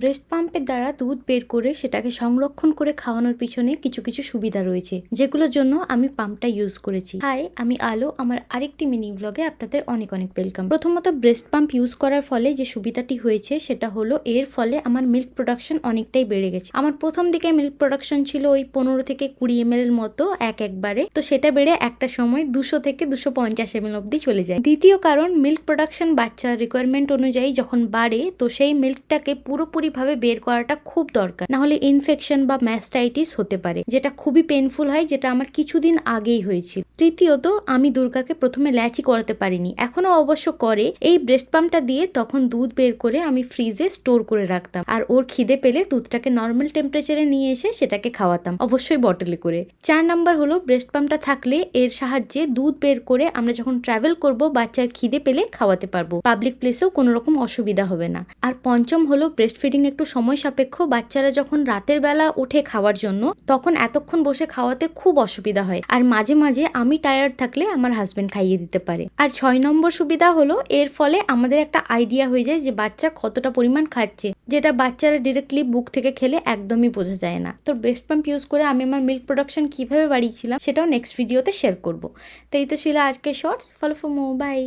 Breast পাম্পের দ্বারা দুধ বের করে সেটাকে সংরক্ষণ করে খাওয়ানোর পিছনে কিছু কিছু সুবিধা রয়েছে, যেগুলোর জন্য আমি পাম্পটা ইউজ করেছি। হাই, আমি আলো, আমার আরেকটি মিনি ব্লগে আপনাদের অনেক অনেক ওয়েলকাম প্রথমত ব্রেস্ট পাম্প ইউজ করার ফলে যে সুবিধাটি হয়েছে সেটা হলো এর ফলে আমার মিল্ক প্রোডাকশন অনেকটাই বেড়ে গেছে। আমার প্রথম দিকে মিল্ক প্রোডাকশন ছিল ওই পনেরো থেকে কুড়ি এম এর মতো এক একবারে, তো সেটা বেড়ে একটা সময় দুশো থেকে দুশো পঞ্চাশ এম এল অব্দি চলে যায়। দ্বিতীয় কারণ মিল্ক প্রোডাকশন বাচ্চার রিকোয়ারমেন্ট অনুযায়ী যখন বাড়ে, তো সেই মিল্কটাকে পুরোপুরিভাবে বের করাটা খুব দরকার। না হলে ইনফেকশন বা ম্যাস্টাইটিস হতে পারে, যেটা খুবই পেনফুল হয়, যেটা আমার কিছুদিন আগেই হয়েছিল। তৃতীয়ত, আমি দুর্গাকে প্রথমে ল্যাচি করাতে পারিনি। এখনও অবশ্য করে। এই ব্রেস্ট পাম্পটা দিয়ে তখন দুধ বের করে আমি ফ্রিজে স্টোর করে রাখতাম। আর ওর খিদে পেলে দুধটাকে নর্মাল টেম্পারেচারে নিয়ে এসে সেটাকে খাওয়াতাম, অবশ্যই বটলে করে। চার নাম্বার হলো ব্রেস্ট পাম্পটা থাকলে এর সাহায্যে দুধ বের করে আমরা যখন ট্রাভেল করব, বাচ্চার খিদে পেলে খাওয়াতে পারব। পাবলিক প্লেসেও কোনো রকম অসুবিধা হবে না। আর পঞ্চম হলো ব্রেস্ট ফিডিং একটু সময় সাপেক্ষ, বাচ্চারা যখন রাতের বেলা উঠে খাওয়ার জন্য, তখন এতক্ষণ বসে খাওয়াতে খুব অসুবিধা হয়। আর মাঝে মাঝে আমি টায়ার্ড থাকলে আমার হাজবেন্ড খাইয়ে দিতে পারে। আর ছয় নম্বর সুবিধা হলো, এর ফলে আমাদের একটা আইডিয়া হয়ে যায় যে বাচ্চা কতটা পরিমাণ খাচ্ছে, যেটা বাচ্চারা ডিরেক্টলি বুক থেকে খেলে একদমই বোঝা যায় না। তো ব্রেস্ট পাম্প ইউজ করে আমি আমার মিল্ক প্রোডাকশন কীভাবে বাড়িয়েছিলাম, সেটাও নেক্সট ভিডিওতে শেয়ার করব। তো এই তো ছিল আজকে shorts follow for more bye